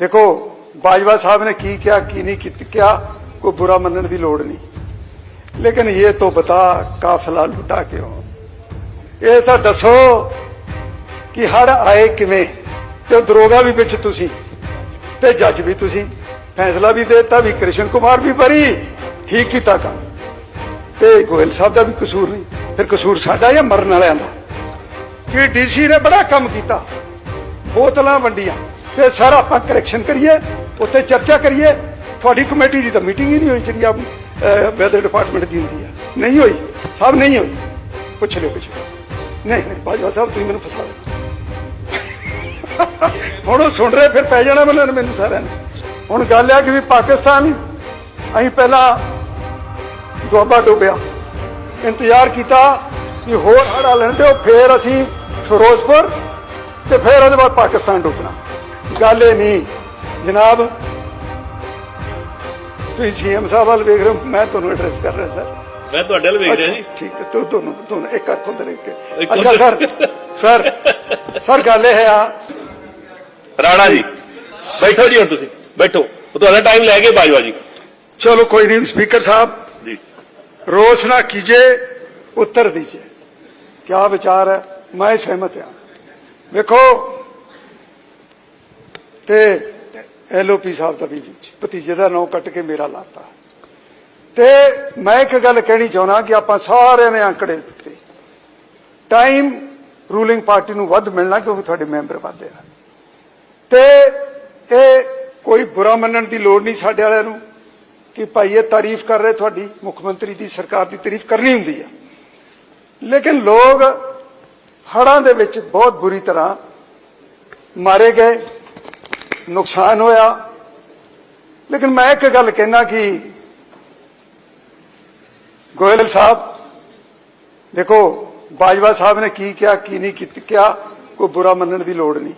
ਦੇਖੋ, ਬਾਜਵਾ ਸਾਹਿਬ ਨੇ ਕੀ ਕਿਹਾ, ਕੀ ਨਹੀਂ ਕਿਹਾ, ਕੋਈ ਬੁਰਾ ਮੰਨਣ ਦੀ ਲੋੜ ਨਹੀਂ। ਲੇਕਿਨ ਇਹ ਤੋਂ ਬਤਾ ਕਾਫਲਾ ਲੁਟਾ ਕਿਉਂ? ਇਹ ਤਾਂ ਦੱਸੋ ਕਿ ਹੜ ਆਏ ਕਿਵੇਂ? ਤੇ ਦਰੋਗਾ ਵੀ ਵਿੱਚ ਤੁਸੀਂ, ਤੇ ਜੱਜ ਵੀ ਤੁਸੀਂ, ਫੈਸਲਾ ਵੀ ਦੇਤਾ, ਵੀ ਕ੍ਰਿਸ਼ਨ ਕੁਮਾਰ ਵੀ ਬਰੀ ਠੀਕ ਕੀਤਾ ਕੰਮ। ਤੇ ਗੋਇਲ ਸਾਹਿਬ ਦਾ ਵੀ ਕਸੂਰ ਨਹੀਂ। ਫਿਰ ਕਸੂਰ ਸਾਡਾ ਜਾਂ ਮਰਨ ਵਾਲਿਆਂ ਦਾ? ਕਿ ਡੀਸੀ ਨੇ ਬੜਾ ਕੰਮ ਕੀਤਾ, ਬੋਤਲਾਂ ਵੰਡੀਆਂ ਤੇ ਸਰ ਆਪਾਂ ਕਰੈਕਸ਼ਨ ਕਰੀਏ, ਉੱਥੇ ਚਰਚਾ ਕਰੀਏ। ਤੁਹਾਡੀ ਕਮੇਟੀ ਦੀ ਤਾਂ ਮੀਟਿੰਗ ਹੀ ਨਹੀਂ ਹੋਈ ਜਿਹੜੀ ਆਪ ਵੈਦਰ ਡਿਪਾਰਟਮੈਂਟ ਦੀ ਹੁੰਦੀ ਆ। ਨਹੀਂ ਹੋਈ। ਸਾਹਿਬ ਨਹੀਂ ਹੋਈ। ਪੁੱਛ ਲਿਓ, ਪੁੱਛ ਨਹੀਂ ਨਹੀਂ, ਬਾਜਵਾ ਸਾਹਿਬ, ਤੁਸੀਂ ਮੈਨੂੰ ਫਸਾ ਦੇਣਾ ਹੁਣ ਉਹ ਸੁਣ ਰਹੇ, ਫਿਰ ਪੈ ਜਾਣਾ ਮੈਨੂੰ ਮੈਨੂੰ ਸਾਰਿਆਂ ਨੂੰ। ਹੁਣ ਗੱਲ ਆ ਕਿ ਵੀ ਪਾਕਿਸਤਾਨ, ਅਸੀਂ ਪਹਿਲਾਂ ਦੁਆਬਾ ਡੁੱਬਿਆ। ਇੰਤਜ਼ਾਰ ਕੀਤਾ ਕਿ ਹੋਰ ਹੜਾ ਲੈਣ ਤੇ ਫੇਰ ਅਸੀਂ ਫਿਰੋਜ਼ਪੁਰ ਤੇ ਫੇਰ ਉਹਦੇ ਬਾਅਦ ਪਾਕਿਸਤਾਨ ਡੁੱਬਣਾ। ਗੱਲ ਇਹ ਨਹੀਂ ਜਨਾਬ ਤੁਸੀਂ ਸੀਐਮ ਸਾਹਿਬ ਵੱਲ ਵੇਖ ਰਹੇ ਹੋ ਮੈਂ ਤੁਹਾਨੂੰ ਐਡਰੈਸ ਕਰ ਰਿਹਾ ਸਰ ਮੈਂ ਤੁਹਾਡੇ ਵੱਲ ਵੇਖ ਰਿਹਾ ਜੀ ਠੀਕ ਹੈ ਤੂੰ ਤੁਹਾਨੂੰ ਤੁਹਾਨੂੰ ਇੱਕ ਅੱਖ ਉਧਰ ਇੱਕ ਇੱਕ ਅੱਛਾ ਸਰ ਸਰ ਸਰ ਗੱਲ ਇਹ ਆ ਰਾਣਾ ਜੀ ਬੈਠੋ ਜੀ ਹੁਣ ਤੁਸੀਂ ਬੈਠੋ ਉਹ ਤੁਹਾਡਾ ਟਾਈਮ ਲੈ ਕੇ ਬਾਜਵਾ ਜੀ ਚਲੋ ਕੋਈ ਨਹੀਂ ਸਪੀਕਰ ਸਾਹਿਬ ਜੀ रोष ना कीजिए उत्तर दीजिए क्या विचार है मैं सहमत ਹਾਂ ਵੇਖੋ ਤੇ ਐਲਓਪੀ ਸਾਹਿਬ ਦਾ ਵੀ ਭਤੀਜੇ ਦਾ ਨਾਂ ਕੱਟ ਕੇ ਮੇਰਾ ਲਾਤਾ। ਤੇ ਮੈਂ ਇੱਕ ਗੱਲ ਕਹਿਣੀ ਚਾਹੁੰਦਾ ਕਿ ਆਪਾਂ ਸਾਰਿਆਂ ਨੇ ਅੰਕੜੇ ਦਿੱਤੇ। ਟਾਈਮ ਰੂਲਿੰਗ ਪਾਰਟੀ ਨੂੰ ਵੱਧ ਮਿਲਣਾ ਕਿਉਂਕਿ ਤੁਹਾਡੇ ਮੈਂਬਰ ਵੱਧ ਆ। ਤੇ ਇਹ ਕੋਈ ਬੁਰਾ ਮੰਨਣ ਦੀ ਲੋੜ ਨਹੀਂ ਸਾਡੇ ਵਾਲਿਆਂ ਨੂੰ ਕਿ ਭਾਈ ਇਹ ਤਾਰੀਫ ਕਰ ਰਹੇ ਤੁਹਾਡੀ ਮੁੱਖ ਮੰਤਰੀ ਦੀ ਸਰਕਾਰ ਦੀ ਤਾਰੀਫ ਕਰਨੀ ਹੁੰਦੀ ਆ। ਲੇਕਿਨ ਲੋਕ ਹੜਾਂ ਦੇ ਵਿੱਚ ਬਹੁਤ ਬੁਰੀ ਤਰ੍ਹਾਂ ਮਾਰੇ ਗਏ। ਨੁਕਸਾਨ ਹੋਇਆ। ਲੇਕਿਨ ਮੈਂ ਇੱਕ ਗੱਲ ਕਹਿਣਾ ਕਿ ਗੋਇਲ ਸਾਹਿਬ, ਦੇਖੋ, ਬਾਜਵਾ ਸਾਹਿਬ ਨੇ ਕੀ ਕਿਹਾ, ਕੀ ਨਹੀਂ ਕੀਤਾ ਕਿਹਾ, ਕੋਈ ਬੁਰਾ ਮੰਨਣ ਦੀ ਲੋੜ ਨਹੀਂ।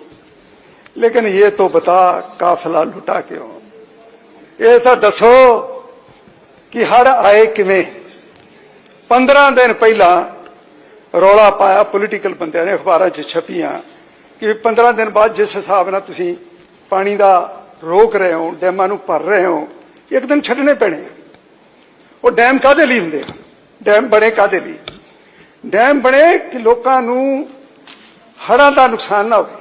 ਲੇਕਿਨ ਇਹ ਤੋਂ ਬਤਾ ਕਾਫਲਾ ਲੁਟਾ ਕਿਉਂ? ਇਹ ਤਾਂ ਦੱਸੋ ਕਿ ਹੜ ਆਏ ਕਿਵੇਂ? 15 ਦਿਨ ਪਹਿਲਾਂ ਰੌਲਾ ਪਾਇਆ ਪੋਲੀਟੀਕਲ ਬੰਦਿਆਂ ਨੇ, ਅਖਬਾਰਾਂ 'ਚ ਛਪੀਆਂ ਕਿ 15 ਦਿਨ ਬਾਅਦ ਜਿਸ ਹਿਸਾਬ ਨਾਲ ਤੁਸੀਂ ਪਾਣੀ ਦਾ ਰੋਕ ਰਹੇ ਹੋ, ਡੈਮਾਂ ਨੂੰ ਭਰ ਰਹੇ ਹੋ, ਇੱਕ ਦਿਨ ਛੱਡਣੇ ਪੈਣੇ ਉਹ ਡੈਮ ਕਾਦੇ ਲਈ ਹੁੰਦੇ ਆ? ਡੈਮ ਬਣੇ ਕਾਦੇ ਲਈ? ਡੈਮ ਬਣੇ ਕਿ ਲੋਕਾਂ ਨੂੰ ਹੜ੍ਹਾਂ ਦਾ ਨੁਕਸਾਨ ਨਾ ਹੋਵੇ।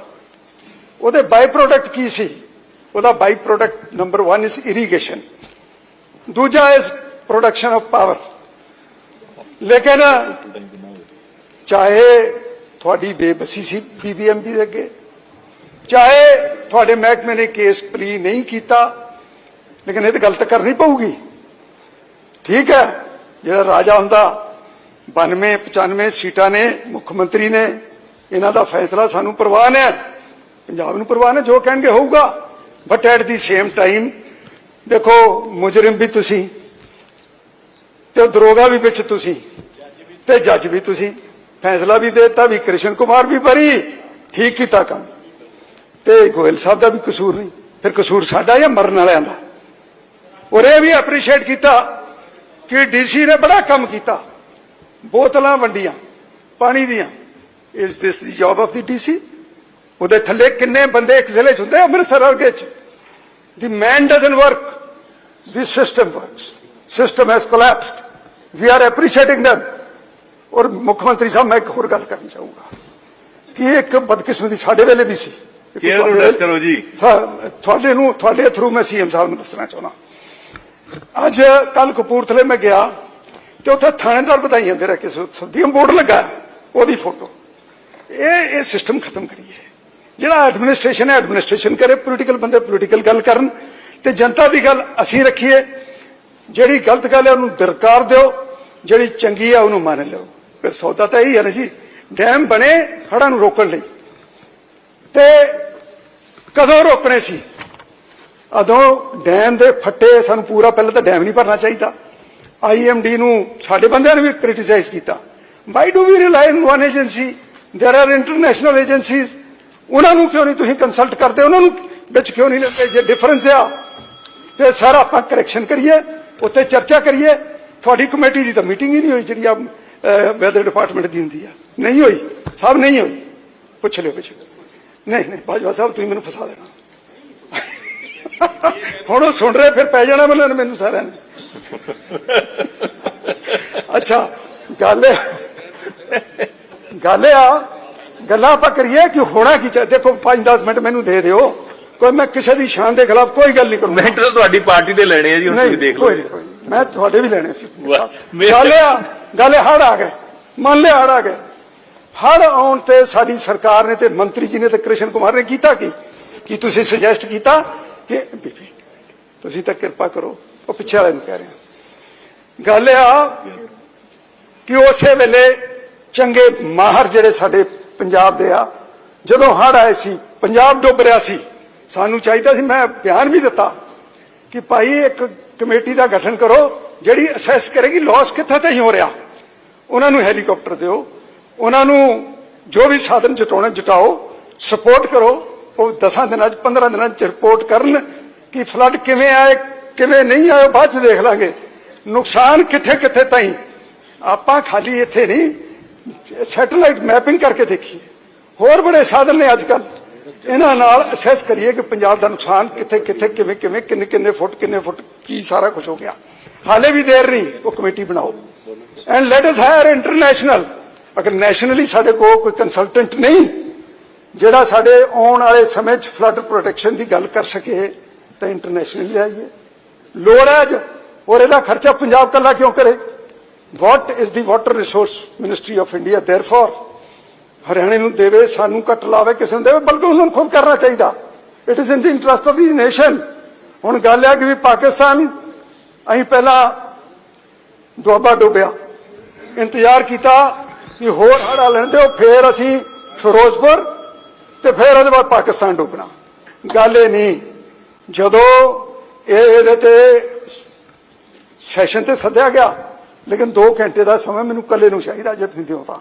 ਉਹਦੇ ਬਾਈ ਪ੍ਰੋਡਕਟ ਕੀ ਸੀ? ਉਹਦਾ by product number 1 is irrigation ਦੂਜਾ ਇਜ਼ ਪ੍ਰੋਡਕਸ਼ਨ ਆਫ ਪਾਵਰ ਲੇਕਿਨ ਚਾਹੇ ਤੁਹਾਡੀ ਬੇਬਸੀ ਸੀ ਬੀਬੀਐਮਬੀ ਦੇ ਅੱਗੇ ਚਾਹੇ ਤੁਹਾਡੇ ਮਹਿਕਮੇ ਨੇ ਕੇਸ ਪ੍ਰੀ ਨਹੀਂ ਕੀਤਾ, ਲੇਕਿਨ ਇਹ ਤਾਂ ਗਲਤ ਕਰਨੀ ਪਊਗੀ। ਠੀਕ ਹੈ, ਜਿਹੜਾ ਰਾਜਾ ਹੁੰਦਾ 92 95 ਸੀਟਾਂ ਨੇ, ਮੁੱਖ ਮੰਤਰੀ ਨੇ, ਇਹਨਾਂ ਦਾ ਫੈਸਲਾ ਸਾਨੂੰ ਪ੍ਰਵਾਨ ਹੈ ਪੰਜਾਬ ਨੂੰ ਪ੍ਰਵਾਨ ਹੈ ਜੋ ਕਹਿਣਗੇ ਹੋਊਗਾ। But at the same time ਦੇਖੋ, ਮੁਜਰਮ ਵੀ ਤੁਸੀਂ, ਤੇ ਦਰੋਗਾ ਵੀ ਵਿੱਚ ਤੁਸੀਂ, ਤੇ ਜੱਜ ਵੀ ਤੁਸੀਂ, ਫੈਸਲਾ ਵੀ ਦੇਤਾ, ਵੀ ਕ੍ਰਿਸ਼ਨ ਕੁਮਾਰ ਵੀ ਬਰੀ ਠੀਕ ਕੀਤਾ ਕੰਮ। ਤੇ ਗੋਇਲ ਸਾਹਿਬ ਦਾ ਵੀ ਕਸੂਰ ਨਹੀਂ। ਫਿਰ ਕਸੂਰ ਸਾਡਾ ਜਾਂ ਮਰਨ ਵਾਲਿਆਂ ਦਾ? ਔਰ ਇਹ ਵੀ ਐਪਰੀਸ਼ੀਏਟ ਕੀਤਾ ਕਿ ਡੀਸੀ ਨੇ ਬੜਾ ਕੰਮ ਕੀਤਾ। ਬੋਤਲਾਂ ਵੰਡੀਆਂ, ਪਾਣੀ ਦੀਆਂ। ਇਸ this the job of the DC ਉਹਦੇ ਥੱਲੇ ਕਿੰਨੇ ਬੰਦੇ ਇੱਕ ਜ਼ਿਲ੍ਹੇ 'ਚ ਹੁੰਦੇ ਅੰਮ੍ਰਿਤਸਰ ਵਰਗੇ 'ਚ। The man doesn't work the system works system has collapsed we are appreciating them. ਔਰ ਮੁੱਖ ਮੰਤਰੀ ਸਾਹਿਬ, ਮੈਂ ਇੱਕ ਹੋਰ ਗੱਲ ਕਰਨੀ ਚਾਹੂੰਗਾ ਕਿ ਇੱਕ ਬਦਕਿਸਮਤੀ ਸਾਡੇ ਵੇਲੇ ਵੀ ਸੀ। ਚੇਅਰ ਨੂੰ ਤੁਹਾਡੇ- address ਕਰੋ ਜੀ। ਸਾ- ਤੁਹਾਡੇ ਨੂੰ ਤੁਹਾਡੇ ਥਰੂ ਮੈਂ ਸੀਐਮ ਸਾਹਿਬ ਨੂੰ ਦੱਸਣਾ ਚਾਹੁੰਦਾ। ਅੱਜ ਕੱਲ ਕਪੂਰਥਲੇ ਮੈਂ ਗਿਆ ਤੇ ਉੱਥੇ ਥਾਣੇਦਾਰ ਵਧਾਈਆਂ ਦੇ ਰੱਖੇ ਸਦੀਮ ਬੋਰਡ ਲੱਗਾ ਉਹਦੀ ਫੋਟੋ। ਇਹ ਇਹ ਸਿਸਟਮ ਖਤਮ ਕਰੀਏ ਜਿਹੜਾ ਐਡਮਿਨਿਸਟ੍ਰੇਸ਼ਨ ਹੈ ਐਡਮਿਨਿਸਟ੍ਰੇਸ਼ਨ ਕਰੇ ਪੋਲੀਟੀਕਲ ਬੰਦੇ ਪੋਲੀਟੀਕਲ ਗੱਲ ਕਰਨ ਤੇ ਜਨਤਾ ਦੀ ਗੱਲ ਅਸੀਂ ਰੱਖੀਏ। ਜਿਹੜੀ ਗਲਤ ਗੱਲ ਹੈ ਉਹਨੂੰ ਦਰਕਾਰ ਦਿਓ। ਜਿਹੜੀ ਚੰਗੀ ਹੈ ਉਹਨੂੰ ਮੰਨ ਲਓ। ਫਿਰ ਸੌਦਾ ਤਾਂ ਇਹੀ ਹੈ ਨਾ ਜੀ। ਡੈਮ ਬਣੇ ਹੜ੍ਹਾਂ ਨੂੰ ਰੋਕਣ ਲਈ। ਤੇ ਕਦੋਂ ਰੋਕਣੇ ਸੀ ਅਦੋਂ ਡੈਮ ਦੇ ਫੱਟੇ ਸਾਨੂੰ ਪੂਰਾ ਪਹਿਲਾਂ ਤਾਂ ਡੈਮ ਨਹੀਂ ਭਰਨਾ ਚਾਹੀਦਾ ਆਈਐਮਡੀ ਨੂੰ ਸਾਡੇ ਬੰਦਿਆਂ ਨੇ ਵੀ ਕ੍ਰਿਟਿਸਾਈਜ਼ ਕੀਤਾ why do we rely on one agency there are international agencies ਉਹਨਾਂ ਨੂੰ ਕਿਉਂ ਨਹੀਂ ਤੁਸੀਂ ਕੰਸਲਟ ਕਰਦੇ ਉਹਨਾਂ ਨੂੰ ਵਿੱਚ ਕਿਉਂ ਨਹੀਂ ਲੈਂਦੇ ਜੇ ਡਿਫਰੈਂਸ ਆ ਤੇ ਸਰ ਆਪਾਂ ਕਰੈਕਸ਼ਨ ਕਰੀਏ ਉੱਥੇ ਚਰਚਾ ਕਰੀਏ ਤੁਹਾਡੀ ਕਮੇਟੀ ਦੀ ਤਾਂ ਮੀਟਿੰਗ ਹੀ ਨਹੀਂ ਹੋਈ ਜਿਹੜੀ ਆ ਵੈਦਰ ਡਿਪਾਰਟਮੈਂਟ ਦੀ ਹੁੰਦੀ ਆ ਨਹੀਂ ਹੋਈ ਸਾਹਿਬ ਨਹੀਂ ਹੋਈ ਪੁੱਛ ਲਿਓ ਪੁੱਛ ਲਿਓ ਨਹੀਂ ਨਹੀਂ ਬਾਜਵਾ ਸਾਹਿਬ ਤੁਸੀਂ ਮੈਨੂੰ ਫਸਾ ਦੇਣਾ। ਹੁਣ ਉਹ ਸੁਣ ਰਹੇ ਫਿਰ ਪੈ ਜਾਣਾ ਮੈਨੂੰ ਮੈਨੂੰ ਸਾਰਿਆਂ ਨੂੰ। ਅੱਛਾ ਗੱਲ ਗੱਲ ਆ ਗੱਲਾਂ ਆਪਾਂ ਕਰੀਏ ਕਿ ਹੋਣਾ ਕੀ ਚਾਹੀਦਾ? ਦੇਖੋ 5-10 ਮਿੰਟ ਮੈਨੂੰ ਦੇ ਦਿਓ। ਕੋਈ ਮੈਂ ਕਿਸੇ ਦੀ ਸ਼ਾਨ ਦੇ ਖਿਲਾਫ ਕੋਈ ਗੱਲ ਨਹੀਂ ਕਰੂੰਗਾ। ਮਿੰਟ ਤਾਂ ਤੁਹਾਡੀ ਪਾਰਟੀ ਦੇ ਲੈਣੇ ਆ ਜੀ ਹੁਣ ਤੁਸੀਂ ਦੇਖ ਲਓ। ਮੈਂ ਤੁਹਾਡੇ ਵੀ ਲੈਣੇ ਸੀ। ਗੱਲ ਆ ਗੱਲ ਹੜ ਆ ਗਏ। ਮੰਨ ਲਿਆ ਹੜ ਆ ਗਏ। ਹੜ ਆਉਣ ਤੇ ਸਾਡੀ ਸਰਕਾਰ ਨੇ ਤੇ ਮੰਤਰੀ ਜੀ ਨੇ ਤੇ ਕ੍ਰਿਸ਼ਨ ਕੁਮਾਰ ਨੇ ਕੀਤਾ ਕੀ? ਕੀ ਤੁਸੀਂ ਸੁਜੈਸਟ ਕੀਤਾ ਕਿ ਤੁਸੀਂ ਤਾਂ ਕਿਰਪਾ ਕਰੋ, ਉਹ ਪਿੱਛੇ ਵਾਲੇ ਨੂੰ ਕਹਿ ਰਿਹਾ ਗੱਲ ਇਹ ਆ ਕਿ ਉਸੇ ਵੇਲੇ ਚੰਗੇ ਮਾਹਰ ਜਿਹੜੇ ਸਾਡੇ ਪੰਜਾਬ ਦੇ ਆ, ਜਦੋਂ ਹੜ ਆਏ ਸੀ, ਪੰਜਾਬ ਡੁੱਬ ਰਿਹਾ ਸੀ, ਸਾਨੂੰ ਚਾਹੀਦਾ ਸੀ, ਮੈਂ ਬਿਆਨ ਵੀ ਦਿੱਤਾ ਕਿ ਭਾਈ ਇੱਕ ਕਮੇਟੀ ਦਾ ਗਠਨ ਕਰੋ, ਜਿਹੜੀ ਅਸੈਸ ਕਰੇਗੀ ਲਾਸ ਕਿੱਥੇ ਤੇ ਹੀ ਹੋ ਰਿਹਾ। ਉਹਨਾਂ ਨੂੰ ਹੈਲੀਕਾਪਟਰ ਦਿਓ ਉਹਨਾਂ ਨੂੰ ਜੋ ਵੀ ਸਾਧਨ ਜਟਾਉਣਾ, ਜਟਾਓ ਸਪੋਰਟ ਕਰੋ। ਉਹ 10 ਦਿਨਾਂ ਚ 15 ਦਿਨਾਂ ਚ ਰਿਪੋਰਟ ਕਰਨ ਕਿ ਫਲੱਡ ਕਿਵੇਂ ਆਏ, ਕਿਵੇਂ ਨਹੀਂ ਆਏ ਬਾਅਦ ਚ ਦੇਖ ਲਾਂਗੇ। ਨੁਕਸਾਨ ਕਿੱਥੇ ਕਿੱਥੇ ਤਾਈ? ਆਪਾਂ ਖਾਲੀ ਇੱਥੇ ਨਹੀਂ, ਸੈਟੇਲਾਈਟ ਮੈਪਿੰਗ ਕਰਕੇ ਦੇਖੀਏ। ਹੋਰ ਬੜੇ ਸਾਧਨ ਨੇ ਅੱਜ ਕੱਲ ਇਹਨਾਂ ਨਾਲ ਅਸੈਸ ਕਰੀਏ ਕਿ ਪੰਜਾਬ ਦਾ ਨੁਕਸਾਨ ਕਿੱਥੇ ਕਿੱਥੇ, ਕਿਵੇਂ ਕਿਵੇਂ, ਕਿੰਨੇ ਕਿੰਨੇ ਫੁੱਟ ਕਿੰਨੇ ਫੁੱਟ, ਕੀ ਸਾਰਾ ਕੁਝ ਹੋ ਗਿਆ। ਹਾਲੇ ਵੀ ਦੇਰ ਨਹੀਂ, ਉਹ ਕਮੇਟੀ ਬਣਾਓ। And let us hire international ਅਗਰ ਨੈਸ਼ਨਲੀ ਸਾਡੇ ਕੋਲ ਕੋਈ ਕੰਸਲਟੈਂਟ ਨਹੀਂ, ਜਿਹੜਾ ਸਾਡੇ ਆਉਣ ਵਾਲੇ ਸਮੇਂ 'ਚ ਫਲੱਡ ਪ੍ਰੋਟੈਕਸ਼ਨ ਦੀ ਗੱਲ ਕਰ ਸਕੇ, ਤਾਂ ਇੰਟਰਨੈਸ਼ਨਲੀ ਆਈਏ। ਲੋੜ ਹੈ ਜ ਔਰ ਇਹਦਾ ਖਰਚਾ ਪੰਜਾਬ ਕੱਲਾ ਕਿਉਂ ਕਰੇ? What is the water resource ministry of India therefore ਹਰਿਆਣੇ ਨੂੰ ਦੇਵੇ, ਸਾਨੂੰ ਘੱਟ ਲਾਵੇ, ਕਿਸੇ ਨੂੰ ਦੇਵੇ, ਬਲਕਿ ਉਹਨਾਂ ਨੂੰ ਖੁਦ ਕਰਨਾ ਚਾਹੀਦਾ। It is in the interest of the nation ਹੁਣ ਗੱਲ ਹੈ ਕਿ ਵੀ ਪਾਕਿਸਤਾਨ, ਅਸੀਂ ਪਹਿਲਾਂ ਦੁਆਬਾ ਡੋਬਿਆ ਇੰਤਜ਼ਾਰ ਕੀਤਾ ਕਿ ਹੋਰ ਹੜਾ ਲੈਣ ਦਿਓ ਫਿਰ ਅਸੀਂ ਫਿਰੋਜ਼ਪੁਰ ਤੇ ਫਿਰ ਉਹਦੇ ਬਾਅਦ ਪਾਕਿਸਤਾਨ ਡੁੱਬਣਾ। ਗੱਲ ਇਹ ਨਹੀਂ ਜਦੋਂ ਇਹ ਇਹਦੇ ਤੇ ਸੈਸ਼ਨ ਤੇ ਸੱਦਿਆ ਗਿਆ ਲੇਕਿਨ 2 ਘੰਟੇ ਦਾ ਸਮਾਂ ਮੈਨੂੰ ਕੱਲੇ ਨੂੰ ਚਾਹੀਦਾ ਜੇ ਤੁਸੀਂ ਦਿਓ ਤਾਂ।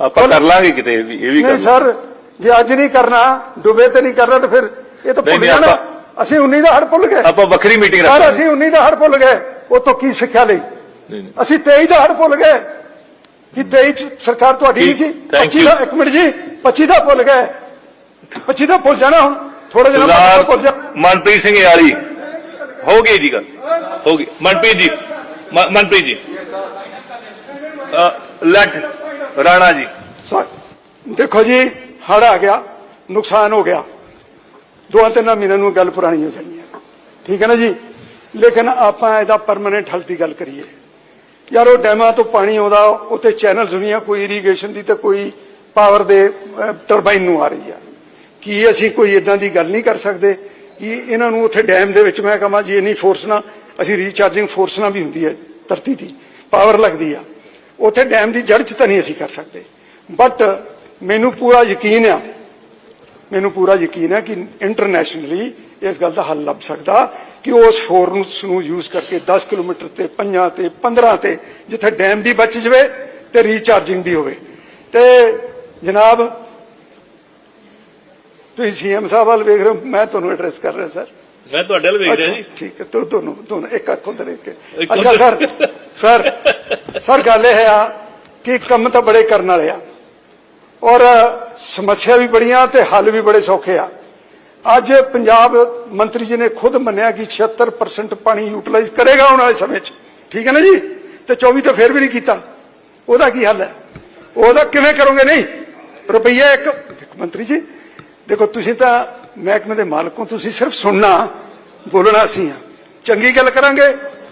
ਆਪਾਂ ਕਰ ਲਾਂਗੇ ਕਿਤੇ ਇਹ ਵੀ ਵੀ ਨਹੀਂ ਸਰ ਜੇ ਅੱਜ ਨਹੀਂ ਕਰਨਾ ਡੁੱਬੇ ਤੇ ਨਹੀਂ ਕਰਨਾ ਤਾਂ ਫਿਰ ਇਹ ਤਾਂ ਭੁੱਲ ਜਾਣਾ। ਅਸੀਂ 19 ਦਾ ਹੜ ਭੁੱਲ ਗਏ। ਆਪਾਂ ਵੱਖਰੀ ਮੀਟਿੰਗ ਸਰ ਰੱਖਾਂਗੇ। ਅਸੀਂ 19 ਦਾ ਹੜ ਭੁੱਲ ਗਏ ਉਹ ਤੋਂ ਕੀ ਸਿੱਖਿਆ ਲਈ? ਨਹੀਂ, ਨਹੀਂ। ਅਸੀਂ 23 ਦਾ ਹੜ ਭੁੱਲ ਗਏ ਕਿ 23 ਚ ਸਰਕਾਰ ਤੁਹਾਡੀ ਨਹੀਂ ਸੀ? ਠੀਕ, thank 25 ਦਾ ਇੱਕ ਮਿੰਟ ਜੀ 25 ਦਾ ਭੁੱਲ ਗਏ। 25 ਦਾ ਭੁੱਲ ਜਾਣਾ ਹੁਣ। ਥੋੜੇ ਦਿਨਾਂ ਬਾਅਦ ਭੁੱਲ ਜਾ। ਸਰਦਾਰ ਮਨਪ੍ਰੀਤ ਸਿੰਘ ਯਾਲੀ। ਹੋ ਗਈ ਜੀ ਗੱਲ। ਹੋ ਗਈ। ਮਨਪ੍ਰੀਤ ਜੀ। ਮ- ਮਨਪ੍ਰੀਤ ਜੀ। ਅ, ਲੱਟ ਰਾਣਾ ਜੀ। ਦੇਖੋ ਜੀ ਹੜ ਆ ਗਿਆ। ਨੁਕਸਾਨ ਹੋ ਗਿਆ। ਦੋ ਤਿੰਨ ਮਹੀਨਿਆਂ ਨੂੰ ਗੱਲ ਪੁਰਾਣੀ ਹੋ ਜਾਣੀ ਹੈ। ਠੀਕ ਹੈ ਨਾ ਜੀ? ਲੇਕਿਨ ਆਪਾਂ ਇਹਦਾ ਪਰਮਨੈਂਟ ਹੱਲ ਦੀ ਗੱਲ ਕਰੀਏ। ਯਾਰ ਉਹ ਡੈਮਾਂ ਤੋਂ ਪਾਣੀ ਆਉਂਦਾ, ਉੱਥੇ ਚੈਨਲ ਹੁੰਦੀਆਂ, ਕੋਈ ਇਰੀਗੇਸ਼ਨ ਦੀ ਤੇ ਕੋਈ ਪਾਵਰ ਦੇ ਟਰਬਾਈਨ ਨੂੰ ਆ ਰਹੀ ਆ। ਕੀ ਅਸੀਂ ਕੋਈ ਇਦਾਂ ਦੀ ਗੱਲ ਨਹੀਂ ਕਰ ਸਕਦੇ? ਕਿ ਇਹਨਾਂ ਨੂੰ ਉੱਥੇ ਡੈਮ ਦੇ ਵਿੱਚ ਮੈਂ ਕਹਾਂ, ਜੀ, ਇੰਨੀ ਫੋਰਸ ਨਾ ਅਸੀਂ ਰੀਚਾਰਜਿੰਗ ਫੋਰਸ ਨਾ ਵੀ ਹੁੰਦੀ ਹੈ, ਧਰਤੀ ਦੀ ਪਾਵਰ ਲੱਗਦੀ ਆ। ਉੱਥੇ ਡੈਮ ਦੀ ਜੜ 'ਚ ਤਾਂ ਨਹੀਂ ਅਸੀਂ ਕਰ ਸਕਦੇ। ਬਟ ਮੈਨੂੰ ਪੂਰਾ ਯਕੀਨ ਆ, ਮੈਨੂੰ ਪੂਰਾ ਯਕੀਨ ਹੈ ਕਿ ਇੰਟਰਨੈਸ਼ਨਲੀ ਇਸ ਗੱਲ ਦਾ ਹੱਲ ਲੱਭ ਸਕਦਾ। ਕਿ ਉਸ ਫੋਰਸ ਨੂੰ ਯੂਜ਼ ਕਰਕੇ 10 ਕਿਲੋਮੀਟਰ ਤੇ 5 ਤੇ 15 ਤੇ ਜਿੱਥੇ ਡੈਮ ਵੀ ਬਚ ਜਵੇ ਤੇ ਰੀਚਾਰਜਿੰਗ ਵੀ ਹੋਵੇ। ਤੇ ਜਨਾਬ ਤੁਸੀਂ ਸੀਐਮ ਸਾਹਿਬ ਵੱਲ ਵੇਖ ਰਹੇ ਹੋ ਮੈਂ ਤੁਹਾਨੂੰ ਐਡਰੈਸ ਕਰ ਰਿਹਾ ਸਰ ਮੈਂ ਤੁਹਾਡੇ ਵੱਲ ਵੇਖ ਰਿਹਾ ਜੀ। ਠੀਕ ਹੈ ਤੋ ਦੋਨੋਂ ਦੋਨੋਂ ਇੱਕ ਅੱਖ ਉਧਰ ਇੱਕ ਅੱਛਾ। ਸਰ ਸਰ ਸਰ ਗੱਲ ਇਹ ਆ ਕਿ ਕੰਮ ਤਾਂ ਬੜੇ ਕਰਨ ਵਾਲੇ ਆ। ਔਰ ਸਮੱਸਿਆ ਵੀ ਬੜੀਆਂ ਤੇ ਹੱਲ ਵੀ ਬੜੇ ਸੌਖੇ ਆ। ਅੱਜ ਪੰਜਾਬ ਮੰਤਰੀ ਜੀ ਨੇ ਖੁਦ ਮੰਨਿਆ ਕਿ 76% ਪਾਣੀ ਯੂਟਿਲਾਈਜ਼ ਕਰੇਗਾ ਆਉਣ ਵਾਲੇ ਸਮੇਂ 'ਚ। ਠੀਕ ਹੈ ਨਾ ਜੀ? ਤੇ 24 ਤਾਂ ਫੇਰ ਵੀ ਨਹੀਂ ਕੀਤਾ। ਉਹਦਾ ਕੀ ਹੱਲ ਹੈ? ਉਹਦਾ ਕਿਵੇਂ ਕਰੋਗੇ ਨਹੀਂ? ਰੁਪਈਆ ਇੱਕ ਮੰਤਰੀ ਜੀ, ਦੇਖੋ ਤੁਸੀਂ ਤਾਂ ਮਹਿਕਮੇ ਦੇ ਮਾਲਕ ਹੋ, ਤੁਸੀਂ ਸਿਰਫ ਸੁਣਨਾ, ਬੋਲਣਾ ਅਸੀਂ ਆ। ਚੰਗੀ ਗੱਲ ਕਰਾਂਗੇ,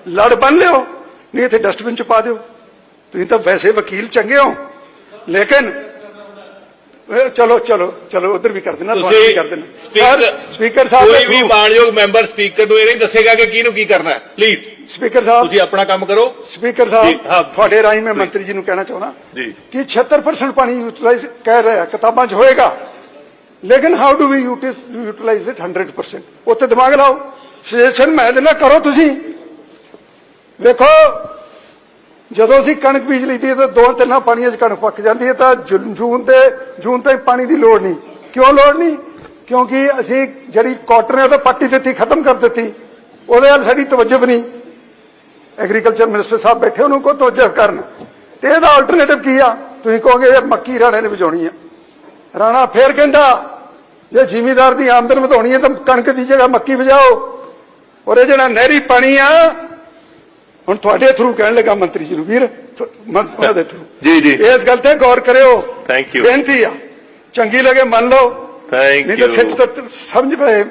ਲੜ ਬੰਨ ਲਿਓ, ਨਹੀਂ ਇੱਥੇ ਡਸਟਬਿਨ ਚ ਪਾ ਦਿਓ। ਤੁਸੀਂ ਤਾਂ ਵੈਸੇ ਵਕੀਲ ਚੰਗੇ ਹੋ। ਲੇਕਿਨ ਚਲੋ ਚਲੋ ਚਲੋ ਉਧਰ ਵੀ ਕਰ ਦੇਣਾ ਤੁਹਾਨੂੰ ਵੀ ਕਰ ਦੇਣਾ ਸਰ ਸਪੀਕਰ ਸਾਹਿਬ ਕੋਈ ਵੀ ਮਾਨਯੋਗ ਮੈਂਬਰ ਸਪੀਕਰ ਨੂੰ ਇਹ ਨਹੀਂ ਦੱਸੇਗਾ ਕਿ ਕਿਹਨੂੰ ਕੀ ਕਰਨਾ ਹੈ। ਪਲੀਜ਼ ਸਪੀਕਰ ਸਾਹਿਬ ਤੁਸੀਂ ਆਪਣਾ ਕੰਮ ਕਰੋ। ਸਪੀਕਰ ਸਾਹਿਬ। ਤੁਹਾਡੇ ਰਾਹੀਂ ਮੈਂ ਮੰਤਰੀ ਜੀ ਨੂੰ ਕਹਿਣਾ ਚਾਹੁੰਦਾ ਜੀ। ਕਿ 76% ਪਾਣੀ ਯੂਟਿਲਾਈਜ਼ ਕਹਿ ਰਿਹਾ ਕਿਤਾਬਾਂ 'ਚ ਹੋਏਗਾ। ਲੇਕਿਨ how do we utilise it 100% ਉੱਤੇ ਦਿਮਾਗ ਲਾਓ। ਸੁਜੈਸ਼ਨ ਮੈਂ ਦੇਣਾ ਕਰੋ ਤੁਸੀਂ। ਵੇਖੋ ਜਦੋਂ ਅਸੀਂ ਕਣਕ ਬੀਜ ਲਈਦੀ ਹੈ ਤਾਂ ਦੋ ਤਿੰਨਾਂ ਪਾਣੀਆਂ 'ਚ ਕਣਕ ਪੱਕ ਜਾਂਦੀ ਹੈ ਤਾਂ ਜੂਨ ਤੇ, ਜੂਨ ਤਾਈਂ ਪਾਣੀ ਦੀ ਲੋੜ ਨਹੀਂ। ਕਿਉਂ ਲੋੜ ਨਹੀਂ? ਕਿਉਂਕਿ ਅਸੀਂ ਜਿਹੜੀ ਕਾਟਨ ਹੈ ਉਹ ਤਾਂ ਪੱਟੀ ਦਿੱਤੀ, ਖਤਮ ਕਰ ਦਿੱਤੀ। ਉਹਦੇ ਵੱਲ ਸਾਡੀ ਤਵੱਜਬ ਨਹੀਂ। ਐਗਰੀਕਲਚਰ ਮਿਨਿਸਟਰ ਸਾਹਿਬ ਬੈਠੇ, ਉਹਨੂੰ ਕੋ ਤਵੱਜਬ ਕਰਨ। ਤੇ ਇਹਦਾ ਆਲਟਰਨੇਟਿਵ ਕੀ ਆ? ਤੁਸੀਂ ਕਹੋਗੇ, ਇਹ ਮੱਕੀ ਰਾਣੇ ਨੇ ਵਜਾਉਣੀ ਆ। ਰਾਣਾ ਫੇਰ ਕਹਿੰਦਾ, ਜੇ ਜ਼ਿਮੀਦਾਰ ਦੀ ਆਮਦਨ ਵਧਾਉਣੀ ਹੈ ਤਾਂ ਕਣਕ ਦੀ ਜਗ੍ਹਾ ਮੱਕੀ ਵਜਾਓ ਔਰ ਇਹ ਜਿਹੜਾ ਨਹਿਰੀ ਪਾਣੀ ਆ ਹੁਣ ਤੁਹਾਡੇ ਥਰੂ ਕਹਿਣ ਲੱਗਾ ਮੰਤਰੀ ਜੀ ਨੂੰ। ਵੀਰ ਤੁ- ਮੰ- ਉਹਨਾਂ ਦੇ ਥਰੂ ਜੀ ਜੀ। ਇਸ ਗੱਲ ਤੇ ਗੌਰ ਕਰਿਓ। Thank you. ਬੇਨਤੀ ਆ। ਚੰਗੀ ਲੱਗੇ ਮੰਨ ਲਓ। ਥੈਂਕ ਨਹੀਂ ਤਾਂ ਸਿੱਟ ਯੂ ਸਮਝ ਪਏ।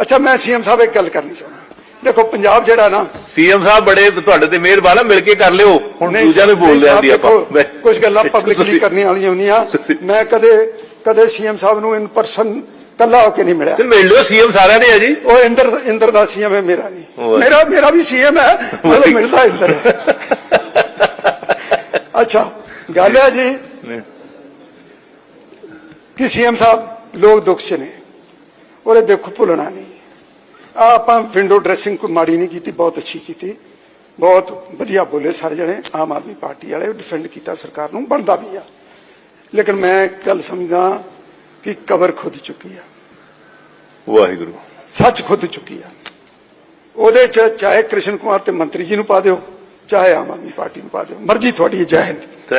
ਅੱਛਾ ਮੈਂ ਸੀਐਮ ਸਾਹਿਬ ਇੱਕ ਗੱਲ ਕਰਨੀ ਚਾਹੁੰਦਾ। ਦੇਖੋ ਪੰਜਾਬ ਜਿਹੜਾ ਨਾ ਸੀਐਮ ਸਾਹਿਬ ਬੜੇ ਤੁਹਾਡੇ ਤੇ ਮਿਹਰਬਾਨ ਆ ਮਿਲ ਕੇ ਕਰ ਲਿਓ। ਹੁਣ ਦੂਜਿਆਂ ਨੂੰ ਬੋਲ ਸਾਹਿਬ, ਲੈਂਦੀ ਆਪਾਂ ਕੁਝ ਗੱਲਾਂ ਪਬਲਿਕਲੀ ਕਰਨੀਆਂ ਵਾਲੀਆਂ ਹੁੰਦੀਆਂ। ਮੈਂ ਕਦੇ ਕਦੇ ਸੀਐਮ ਸਾਹਿਬ ਨੂੰ ਇਨ ਪਰਸਨ ਕੱਲਾ ਹੋ ਕੇ ਨਹੀਂ ਮਿਲਿਆ। ਤੇ ਮਿਲ ਲਿਓ ਸੀਐਮ ਸਾਰਿਆਂ ਦੇ ਆ ਜੀ। ਉਹ ਇੰਦਰ ਇੰਦਰ ਦਾ ਸੀਐਮ ਹੈ ਮੇਰਾ ਨਹੀਂ। ਮੇਰਾ ਮੇਰਾ ਵੀ ਸੀਐਮ ਹੈ ਮਤਲਬ ਮਿਲਦਾ ਇੰਦਰ। ਅੱਛਾ ਗੱਲ ਹੈ ਜੀ ਕਿ ਸੀਐਮ ਸਾਹਿਬ ਲੋਕ ਦੁੱਖ 'ਚ ਨੇ। ਉਹਦੇ ਦੁੱਖ ਭੁੱਲਣਾ ਨਹੀਂ। ਆ ਆਪਾਂ ਵਿੰਡੋ ਡਰੈਸਿੰਗ ਕੋਈ ਮਾੜੀ ਨਹੀਂ ਕੀਤੀ ਬਹੁਤ ਅੱਛੀ ਕੀਤੀ। ਬਹੁਤ ਵਧੀਆ ਬੋਲੇ ਸਾਰੇ ਜਣੇ ਆਮ ਆਦਮੀ ਪਾਰਟੀ ਵਾਲੇ ਡਿਫੈਂਡ ਕੀਤਾ ਸਰਕਾਰ ਨੂੰ ਬਣਦਾ ਵੀ ਆ। ਲੇਕਿਨ ਮੈਂ ਇੱਕ ਗੱਲ ਸਮਝਦਾ ਕਿ ਕਬਰ ਖੁਦ ਚੁੱਕੀ ਆ। ਵਾਹਿਗੁਰੂ। ਸੱਚ ਖੁਦ ਚੁੱਕੀ ਆ। ਉਹਦੇ ਚ ਚਾਹੇ ਕ੍ਰਿਸ਼ਨ ਕੁਮਾਰ ਤੇ ਮੰਤਰੀ ਜੀ ਨੂੰ ਪਾ ਦਿਓ ਚਾਹੇ ਆਮ ਆਦਮੀ ਪਾਰਟੀ ਨੂੰ ਪਾ ਦਿਓ। ਮਰਜ਼ੀ ਤੁਹਾਡੀ ਹੈ, ਜੈ ਹਿੰਦ